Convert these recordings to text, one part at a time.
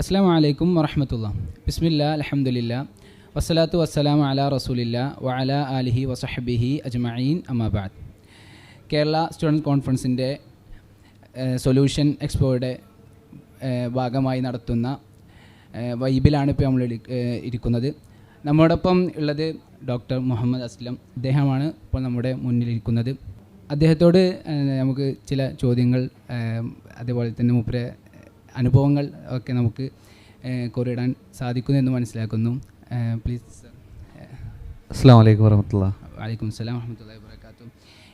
അസ്സാം വലൈക്കും വറഹമത്തുള്ള. ബിസ്മില്ല അലഹമുല്ല വസ്സലാത്തു വസ്സലാം അല റസൂലില്ല വഅല അലിഹി വസഹബിഹി അജ്മഈൻ അമാബാദ് കേരള സ്റ്റുഡന്റ് കോൺഫറൻസിന്റെ സൊല്യൂഷൻ എക്സ്പോയുടെ ഭാഗമായി നടത്തുന്ന വൈബിലാണ് ഇപ്പോൾ നമ്മൾ ഇരിക്കുന്നത്. നമ്മോടൊപ്പം ഉള്ളത് ഡോക്ടർ മുഹമ്മദ് അസ്ലം അദ്ദേഹമാണ് ഇപ്പോൾ നമ്മുടെ മുന്നിലിരിക്കുന്നത് അദ്ദേഹത്തോട് നമുക്ക് ചില ചോദ്യങ്ങൾ അതേപോലെ തന്നെ മൂപ്പരെ അനുഭവങ്ങൾ ഒക്കെ നമുക്ക് കൊറിയിടാൻ സാധിക്കുന്നു എന്ന് മനസ്സിലാക്കുന്നു. പ്ലീസ് സർ അസ്സാം വലൈക്കും വരഹമുല്ല വലൈക്കും സ്ലാം വറഹമത്തല്ലാ വാബർക്കാത്തു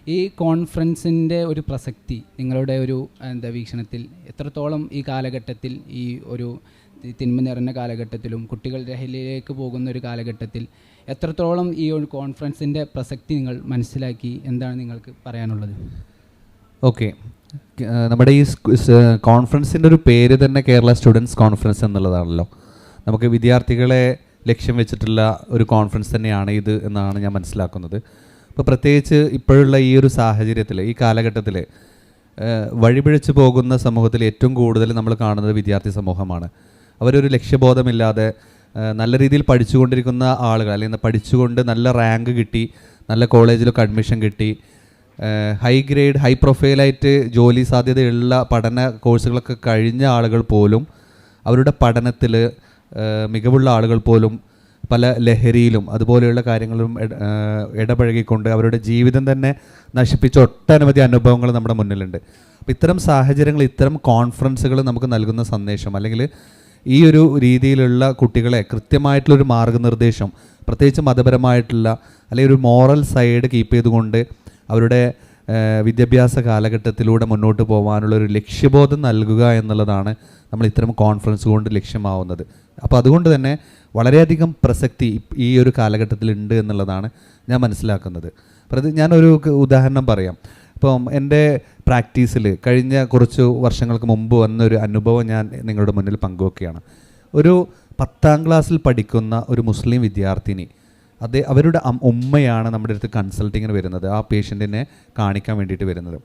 ഈ കോൺഫറൻസിന്റെ ഒരു പ്രസക്തി നിങ്ങളുടെ ഒരു എന്താ വീക്ഷണത്തിൽ എത്രത്തോളം ഈ കാലഘട്ടത്തിൽ ഈ ഒരു തിന്മ നിറഞ്ഞ കാലഘട്ടത്തിലും കുട്ടികൾ ലഹരിയിലേക്ക് പോകുന്ന ഒരു കാലഘട്ടത്തിൽ എത്രത്തോളം ഈ ഒരു കോൺഫറൻസിന്റെ പ്രസക്തി നിങ്ങൾ മനസ്സിലാക്കി? എന്താണ് നിങ്ങൾക്ക് പറയാനുള്ളത്? ഓക്കെ നമ്മുടെ ഈ കോൺഫറൻസിന്റെ ഒരു പേര് തന്നെ കേരള സ്റ്റുഡൻസ് കോൺഫറൻസ് എന്നുള്ളതാണല്ലോ. നമുക്ക് വിദ്യാർത്ഥികളെ ലക്ഷ്യം വെച്ചിട്ടുള്ള ഒരു കോൺഫറൻസ് തന്നെയാണ് ഇത് എന്നാണ് ഞാൻ മനസ്സിലാക്കുന്നത്. ഇപ്പോൾ പ്രത്യേകിച്ച് ഇപ്പോഴുള്ള ഈ ഒരു സാഹചര്യത്തിൽ ഈ കാലഘട്ടത്തിൽ വഴിപിഴച്ചു പോകുന്ന സമൂഹത്തിൽ ഏറ്റവും കൂടുതൽ നമ്മൾ കാണുന്നത് വിദ്യാർത്ഥി സമൂഹമാണ്. അവരൊരു ലക്ഷ്യബോധമില്ലാതെ നല്ല രീതിയിൽ പഠിച്ചുകൊണ്ടിരിക്കുന്ന ആളുകൾ അല്ലെങ്കിൽ പഠിച്ചുകൊണ്ട് നല്ല റാങ്ക് കിട്ടി നല്ല കോളേജിലൊക്കെ അഡ്മിഷൻ കിട്ടി ഹൈ ഗ്രേഡ് ഹൈ പ്രൊഫൈലായിട്ട് ജോലി സാധ്യതയുള്ള പഠന കോഴ്സുകളൊക്കെ കഴിഞ്ഞ ആളുകൾ പോലും അവരുടെ പഠനത്തിൽ മികവുള്ള ആളുകൾ പോലും പല ലഹരിയിലും അതുപോലെയുള്ള കാര്യങ്ങളും ഇട- ഇടപഴകിക്കൊണ്ട് അവരുടെ ജീവിതം തന്നെ നശിപ്പിച്ച ഒട്ടനവധി അനുഭവങ്ങൾ നമ്മുടെ മുന്നിലുണ്ട്. അപ്പം ഇത്തരം സാഹചര്യങ്ങൾ ഇത്തരം കോൺഫറൻസുകൾ നമുക്ക് നൽകുന്ന സന്ദേശം അല്ലെങ്കിൽ ഈ ഒരു രീതിയിലുള്ള കുട്ടികളെ കൃത്യമായിട്ടുള്ളൊരു മാർഗനിർദ്ദേശം പ്രത്യേകിച്ച് മതപരമായിട്ടുള്ള അല്ലെങ്കിൽ ഒരു മോറൽ സൈഡ് കീപ്പ് ചെയ്തുകൊണ്ട് അവരുടെ വിദ്യാഭ്യാസ കാലഘട്ടത്തിലൂടെ മുന്നോട്ട് പോകാനുള്ള ഒരു ലക്ഷ്യബോധം നൽകുക എന്നുള്ളതാണ് നമ്മൾ ഇത്തരം കോൺഫറൻസ് കൊണ്ട് ലക്ഷ്യമാവുന്നത്. അപ്പോൾ അതുകൊണ്ട് തന്നെ വളരെയധികം പ്രസക്തി ഈ ഒരു കാലഘട്ടത്തിൽ ഉണ്ട് എന്നുള്ളതാണ് ഞാൻ മനസ്സിലാക്കുന്നത്. പ്രതി ഞാനൊരു ഉദാഹരണം പറയാം. ഇപ്പം എന്റെ പ്രാക്ടീസിൽ കഴിഞ്ഞ കുറച്ച് വർഷങ്ങൾക്ക് മുമ്പ് വന്നൊരു അനുഭവം ഞാൻ നിങ്ങളുടെ മുന്നിൽ പങ്കുവെക്കുകയാണ്. ഒരു പത്താം ക്ലാസ്സിൽ പഠിക്കുന്ന ഒരു മുസ്ലിം വിദ്യാർത്ഥിനി അത് അവരുടെ ഉമ്മയാണ് നമ്മുടെ അടുത്ത് കൺസൾട്ടിങ്ങിന് വരുന്നത് ആ പേഷ്യന്റിനെ കാണിക്കാൻ വേണ്ടിയിട്ട് വരുന്നത്.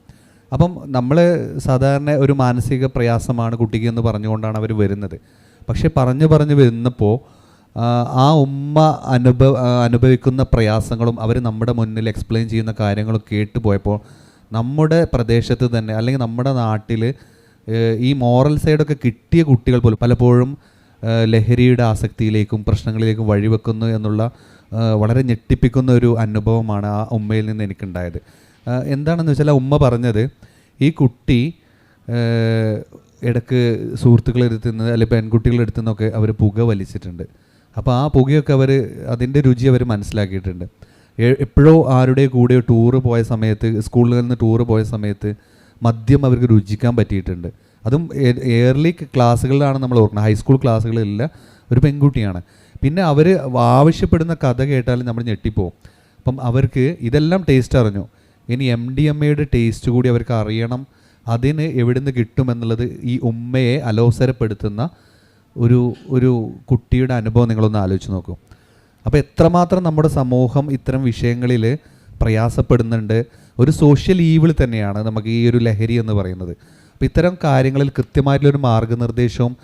അപ്പം നമ്മൾ സാധാരണ ഒരു മാനസിക പ്രയാസമാണ് കുട്ടിക്ക് എന്ന് പറഞ്ഞുകൊണ്ടാണ് അവർ വരുന്നത്. പക്ഷേ പറഞ്ഞു പറഞ്ഞു വരുന്നപ്പോൾ ആ, ഉമ്മ അനുഭവ അനുഭവിക്കുന്ന പ്രയാസങ്ങളും അവർ നമ്മുടെ മുന്നിൽ എക്സ്പ്ലെയിൻ ചെയ്യുന്ന കാര്യങ്ങളും കേട്ട് പോയപ്പോൾ നമ്മുടെ പ്രദേശത്ത് തന്നെ അല്ലെങ്കിൽ നമ്മുടെ നാട്ടിൽ ഈ മോറൽ സൈഡൊക്കെ കിട്ടിയ കുട്ടികൾ പോലും പലപ്പോഴും ലഹരിയുടെ ആസക്തിയിലേക്കും പ്രശ്നങ്ങളിലേക്കും വഴിവെക്കുന്നു എന്നുള്ള വളരെ ഞെട്ടിപ്പിക്കുന്ന ഒരു അനുഭവമാണ് ആ ഉമ്മയിൽ നിന്ന് എനിക്കുണ്ടായത്. എന്താണെന്ന് വെച്ചാൽ ഉമ്മ പറഞ്ഞത് ഈ കുട്ടി ഇടയ്ക്ക് സുഹൃത്തുക്കളെടുത്ത് നിന്ന് അല്ലെങ്കിൽ പെൺകുട്ടികളുടെ അടുത്ത് നിന്നൊക്കെ അവർ പുക വലിച്ചിട്ടുണ്ട്. അപ്പോൾ ആ പുകയൊക്കെ അവർ അതിന്റെ രുചി അവർ മനസ്സിലാക്കിയിട്ടുണ്ട്. എപ്പോഴോ ആരുടെ കൂടെ ടൂറ് പോയ സമയത്ത് സ്കൂളിൽ നിന്ന് ടൂറ് പോയ സമയത്ത് മദ്യം അവർക്ക് രുചിക്കാൻ പറ്റിയിട്ടുണ്ട്. അതും എയർലി ക്ലാസ്സുകളിലാണ് നമ്മൾ ഓർക്കുന്നത്. ഹൈസ്കൂൾ ക്ലാസ്സുകളിലില്ല ഒരു പെൺകുട്ടിയാണ്. പിന്നെ അവർ ആവശ്യപ്പെടുന്ന കഥ കേട്ടാലും നമ്മൾ ഞെട്ടിപ്പോവും. അപ്പം അവർക്ക് ഇതെല്ലാം ടേസ്റ്റ് അറിഞ്ഞു. ഇനി എം ഡി എം എയുടെ ടേസ്റ്റ് കൂടി അവർക്ക് അറിയണം. അതിന് എവിടുന്ന് കിട്ടുമെന്നുള്ളത് ഈ ഉമ്മയെ അലോസരപ്പെടുത്തുന്ന ഒരു ഒരു കുട്ടിയുടെ അനുഭവം നിങ്ങളൊന്ന് ആലോചിച്ച് നോക്കൂ. അപ്പോൾ എത്രമാത്രം നമ്മുടെ സമൂഹം ഇത്തരം വിഷയങ്ങളിൽ പ്രയാസപ്പെടുന്നുണ്ട്. ഒരു സോഷ്യൽ ഈവിൾ തന്നെയാണ് നമുക്ക് ഈ ഒരു ലഹരി എന്ന് പറയുന്നത്. അപ്പോൾ ഇത്തരം കാര്യങ്ങളിൽ കൃത്യമായിട്ടുള്ളൊരു മാർഗനിർദ്ദേശവും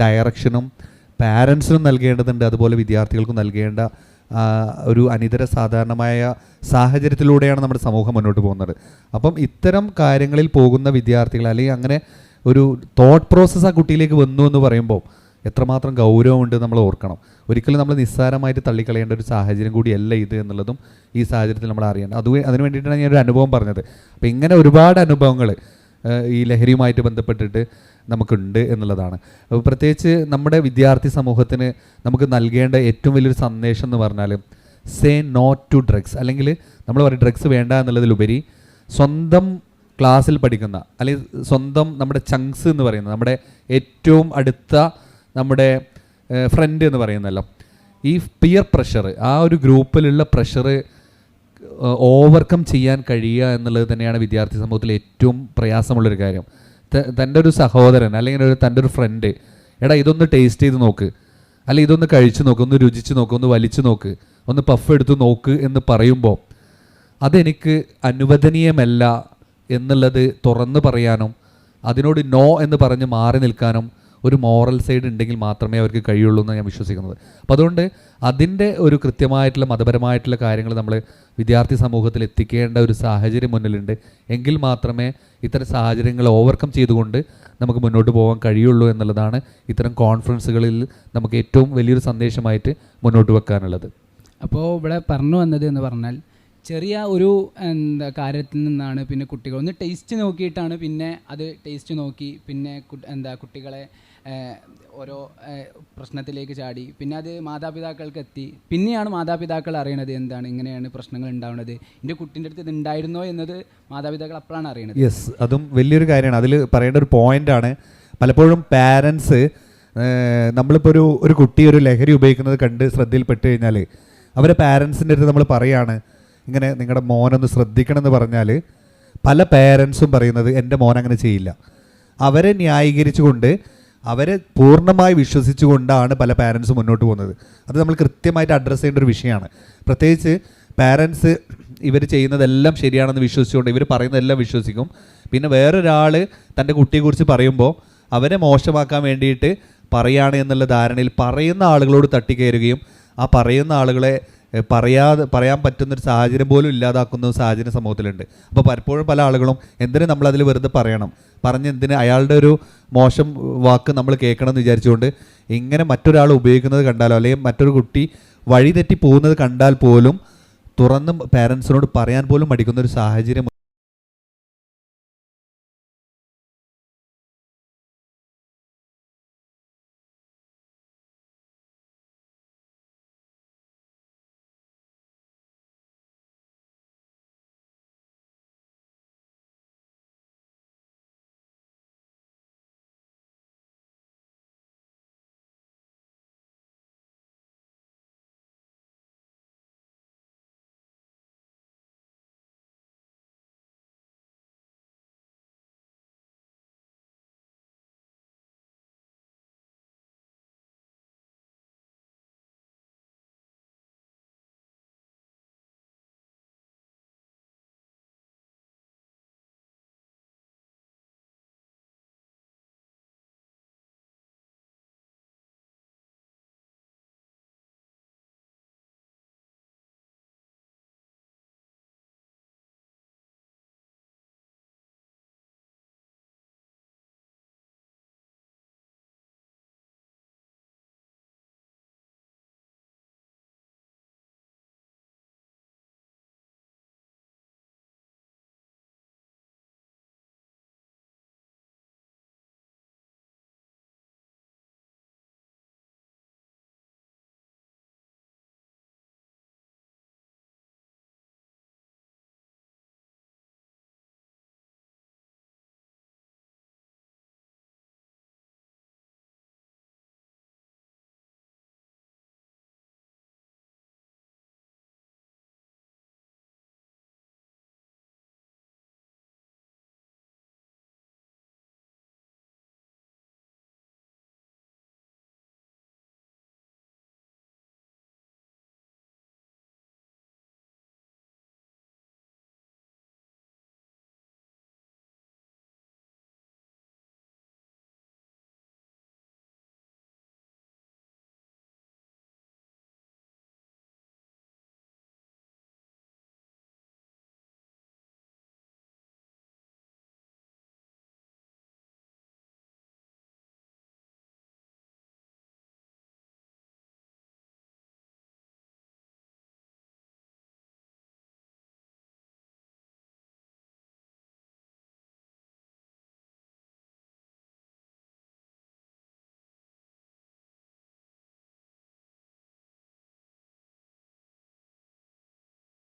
ഡയറക്ഷനും പാരൻസിനും നൽകേണ്ടതുണ്ട് അതുപോലെ വിദ്യാർത്ഥികൾക്കും നൽകേണ്ട ഒരു അനിതര സാധാരണമായ സാഹചര്യത്തിലൂടെയാണ് നമ്മുടെ സമൂഹം മുന്നോട്ട് പോകുന്നത്. അപ്പം ഇത്തരം കാര്യങ്ങളിൽ പോകുന്ന വിദ്യാർത്ഥികൾ അല്ലെങ്കിൽ അങ്ങനെ ഒരു തോട്ട് പ്രോസസ്സ് ആ കുട്ടിയിലേക്ക് വന്നു എന്ന് പറയുമ്പോൾ എത്രമാത്രം ഗൗരവമുണ്ട് നമ്മൾ ഓർക്കണം. ഒരിക്കലും നമ്മൾ നിസ്സാരമായിട്ട് തള്ളിക്കളയേണ്ട ഒരു സാഹചര്യം കൂടിയല്ല ഇത് എന്നുള്ളതും ഈ സാഹചര്യത്തിൽ നമ്മൾ അറിയണം അത് അതിന് വേണ്ടിയിട്ടാണ് ഞാൻ ഒരു അനുഭവം പറഞ്ഞത്. അപ്പോൾ ഇങ്ങനെ ഒരുപാട് അനുഭവങ്ങൾ ഈ ലഹരിയുമായിട്ട് ബന്ധപ്പെട്ടിട്ട് നമുക്കുണ്ട് എന്നുള്ളതാണ്. അപ്പോൾ പ്രത്യേകിച്ച് നമ്മുടെ വിദ്യാർത്ഥി സമൂഹത്തിന് നമുക്ക് നൽകേണ്ട ഏറ്റവും വലിയൊരു സന്ദേശം എന്ന് പറഞ്ഞാൽ സേ നോ ടു ഡ്രഗ്സ് അല്ലെങ്കിൽ നമ്മൾ പറയും ഡ്രഗ്സ് വേണ്ട എന്നുള്ളതിലുപരി സ്വന്തം ക്ലാസ്സിൽ പഠിക്കുന്ന അല്ലെങ്കിൽ സ്വന്തം നമ്മുടെ ചങ്ക്സ് എന്ന് പറയുന്നത് നമ്മുടെ ഏറ്റവും അടുത്ത നമ്മുടെ ഫ്രണ്ട് എന്ന് പറയുന്നല്ലോ. ഈ പിയർ പ്രഷർ ആ ഒരു ഗ്രൂപ്പിലുള്ള പ്രഷർ ഓവർകം ചെയ്യാൻ കഴിയുക എന്നുള്ളത് തന്നെയാണ് വിദ്യാർത്ഥി സമൂഹത്തിൽ ഏറ്റവും പ്രയാസമുള്ളൊരു കാര്യം. തന്റെ ഒരു സഹോദരൻ അല്ലെങ്കിൽ ഒരു തന്റെ ഒരു ഫ്രണ്ട് എടാ ഇതൊന്ന് ടേസ്റ്റ് ചെയ്ത് നോക്ക്. അല്ലെങ്കിൽ ഇതൊന്ന് കഴിച്ചു നോക്ക് ഒന്ന് രുചിച്ച് നോക്ക് ഒന്ന് വലിച്ചു നോക്ക് ഒന്ന് പഫ് എടുത്ത് നോക്ക് എന്ന് പറയുമ്പോൾ അതെനിക്ക് അനുവദനീയമല്ല എന്നുള്ളത് തുറന്ന് പറയാനും അതിനോട് നോ എന്ന് പറഞ്ഞ് മാറി നിൽക്കാനും ഒരു മോറൽ സൈഡ് ഉണ്ടെങ്കിൽ മാത്രമേ അവർക്ക് കഴിയുള്ളൂ എന്ന് ഞാൻ വിശ്വസിക്കുന്നത്. അപ്പോൾ അതുകൊണ്ട് അതിന്റെ ഒരു കൃത്യമായിട്ടുള്ള മതപരമായിട്ടുള്ള കാര്യങ്ങൾ നമ്മൾ വിദ്യാർത്ഥി സമൂഹത്തിൽ എത്തിക്കേണ്ട ഒരു സാഹചര്യം മുന്നിലുണ്ട്. എങ്കിൽ മാത്രമേ ഇത്തരം സാഹചര്യങ്ങൾ ഓവർകം ചെയ്തുകൊണ്ട് നമുക്ക് മുന്നോട്ട് പോകാൻ കഴിയുള്ളൂ എന്നുള്ളതാണ് ഇത്തരം കോൺഫറൻസുകളിൽ നമുക്ക് ഏറ്റവും വലിയൊരു സന്ദേശമായിട്ട് മുന്നോട്ട് വെക്കാനുള്ളത്. അപ്പോൾ ഇവിടെ പറഞ്ഞു വന്നത് എന്ന് പറഞ്ഞാൽ ചെറിയ ഒരു എന്താ കാര്യത്തിൽ നിന്നാണ് പിന്നെ കുട്ടികൾ ഒന്ന് ടേസ്റ്റ് നോക്കിയിട്ടാണ് പിന്നെ അത് ടേസ്റ്റ് നോക്കി പിന്നെ എന്താ കുട്ടികളെ ഓരോ പ്രശ്നത്തിലേക്ക് ചാടി. പിന്നെ അത് മാതാപിതാക്കൾക്ക് എത്തി പിന്നെയാണ് മാതാപിതാക്കൾ അറിയണത് എന്താണ് ഇങ്ങനെയാണ് പ്രശ്നങ്ങൾ ഉണ്ടാവുന്നത്. എന്റെ കുട്ടിന്റെ അടുത്ത് ഇത് ഉണ്ടായിരുന്നോ എന്നത് മാതാപിതാക്കൾ അപ്പോഴാണ് അറിയണത്. യെസ് അതും വലിയൊരു കാര്യമാണ്. അതിൽ പറയേണ്ട ഒരു പോയിന്റാണ് പലപ്പോഴും പാരൻസ് നമ്മളിപ്പോൾ ഒരു ഒരു കുട്ടി ഒരു ലഹരി ഉപയോഗിക്കുന്നത് കണ്ട് ശ്രദ്ധയിൽപ്പെട്ട് കഴിഞ്ഞാൽ അവരെ പാരൻസിന്റെ അടുത്ത് നമ്മൾ പറയാണ് ഇങ്ങനെ നിങ്ങളുടെ മോനൊന്ന് ശ്രദ്ധിക്കണം എന്ന് പറഞ്ഞാൽ പല പാരൻസും പറയുന്നത് എന്റെ മോൻ അങ്ങനെ ചെയ്യില്ല. അവരെ ന്യായീകരിച്ചുകൊണ്ട് അവരെ പൂർണമായി വിശ്വസിച്ചുകൊണ്ടാണ് പല പാരൻസ് മുന്നോട്ട് പോകുന്നത്. അത് നമ്മൾ കൃത്യമായിട്ട് അഡ്രസ്സ് ചെയ്യേണ്ട ഒരു വിഷയമാണ്. പ്രത്യേകിച്ച് പാരൻസ് ഇവർ ചെയ്യുന്നതെല്ലാം ശരിയാണെന്ന് വിശ്വസിച്ചുകൊണ്ട് ഇവർ പറയുന്നതെല്ലാം വിശ്വസിക്കും. പിന്നെ വേറൊരാൾ തന്റെ കുട്ടിയെക്കുറിച്ച് പറയുമ്പോൾ അവരെ മോശമാക്കാൻ വേണ്ടിയിട്ട് പറയാണ് എന്നുള്ള ധാരണയിൽ പറയുന്ന ആളുകളോട് തട്ടിക്കയറുകയും ആ പറയുന്ന ആളുകളെ പറയാതെ പറയാൻ പറ്റുന്നൊരു സാഹചര്യം പോലും ഇല്ലാതാക്കുന്ന സാഹചര്യം സമൂഹത്തിലുണ്ട്. അപ്പോൾ പലപ്പോഴും പല ആളുകളും എന്തിനു നമ്മളതിൽ വെറുതെ പറയണം? പറഞ്ഞ് എന്തിന് അയാളുടെ ഒരു മോശം വാക്ക് നമ്മൾ കേൾക്കണം എന്ന് വിചാരിച്ചുകൊണ്ട് ഇങ്ങനെ മറ്റൊരാൾ ഉപയോഗിക്കുന്നത് കണ്ടാലോ അല്ലെങ്കിൽ മറ്റൊരു കുട്ടി വഴിതെറ്റി പോകുന്നത് കണ്ടാൽ പോലും തുറന്ന് പാരൻസിനോട് പറയാൻ പോലും മടിക്കുന്ന ഒരു സാഹചര്യം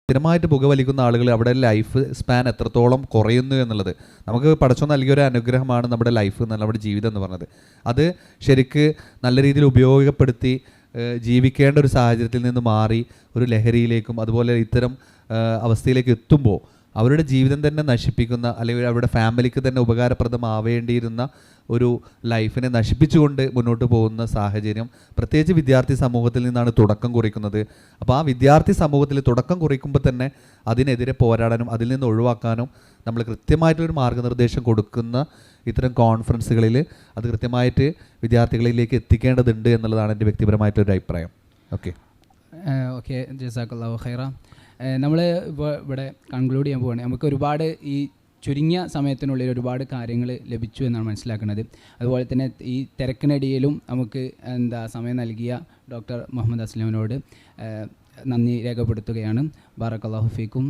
സ്ഥിരമായിട്ട് പുകവലിക്കുന്ന ആളുകൾ അവിടെ ലൈഫ് സ്പാൻ എത്രത്തോളം കുറയുന്നു എന്നുള്ളത്. നമുക്ക് പടച്ചോ നൽകിയ ഒരു അനുഗ്രഹമാണ് നമ്മുടെ ലൈഫ് എന്നുള്ള നമ്മുടെ ജീവിതം എന്ന് പറഞ്ഞത്. അത് ശരിക്ക് നല്ല രീതിയിൽ ഉപയോഗപ്പെടുത്തി ജീവിക്കേണ്ട ഒരു സാഹചര്യത്തിൽ നിന്ന് മാറി ഒരു ലഹരിയിലേക്കും അതുപോലെ ഇത്തരം അവസ്ഥയിലേക്ക് എത്തുമ്പോൾ അവരുടെ ജീവിതം തന്നെ നശിപ്പിക്കുന്ന അല്ലെങ്കിൽ അവരുടെ ഫാമിലിക്ക് തന്നെ ഉപകാരപ്രദമാവേണ്ടിയിരുന്ന ഒരു ലൈഫിനെ നശിപ്പിച്ചുകൊണ്ട് മുന്നോട്ട് പോകുന്ന സാഹചര്യം പ്രത്യേകിച്ച് വിദ്യാർത്ഥി സമൂഹത്തിൽ നിന്നാണ് തുടക്കം കുറിക്കുന്നത്. അപ്പോൾ ആ വിദ്യാർത്ഥി സമൂഹത്തിൽ തുടക്കം കുറിക്കുമ്പോൾ തന്നെ അതിനെതിരെ പോരാടാനും അതിൽ നിന്ന് ഒഴിവാക്കാനും നമ്മൾ കൃത്യമായിട്ടുള്ളൊരു മാർഗനിർദ്ദേശം കൊടുക്കുന്ന ഇത്തരം കോൺഫറൻസുകളിൽ അത് കൃത്യമായിട്ട് വിദ്യാർത്ഥികളിലേക്ക് എത്തിക്കേണ്ടതുണ്ട് എന്നുള്ളതാണ് എന്റെ വ്യക്തിപരമായിട്ടൊരു അഭിപ്രായം. ഓക്കെ. ഓക്കെ. ജസാഖല്ലാഹു ഖൈറ. നമ്മൾ ഇപ്പോൾ ഇവിടെ കൺക്ലൂഡ് ചെയ്യാൻ പോവുകയാണ് നമുക്ക് ഒരുപാട് ഈ ചുരുങ്ങിയ സമയത്തിനുള്ളിൽ ഒരുപാട് കാര്യങ്ങൾ ലഭിച്ചു എന്നാണ് മനസ്സിലാക്കുന്നത്. അതുപോലെ തന്നെ ഈ തിരക്കിനിടയിലും നമുക്ക് എന്താ സമയം നൽകിയ ഡോക്ടർ മുഹമ്മദ് അസ്ലമിനോട് നന്ദി രേഖപ്പെടുത്തുകയാണ്. ബാറക്കല്ലാഹു ഫീക്കും.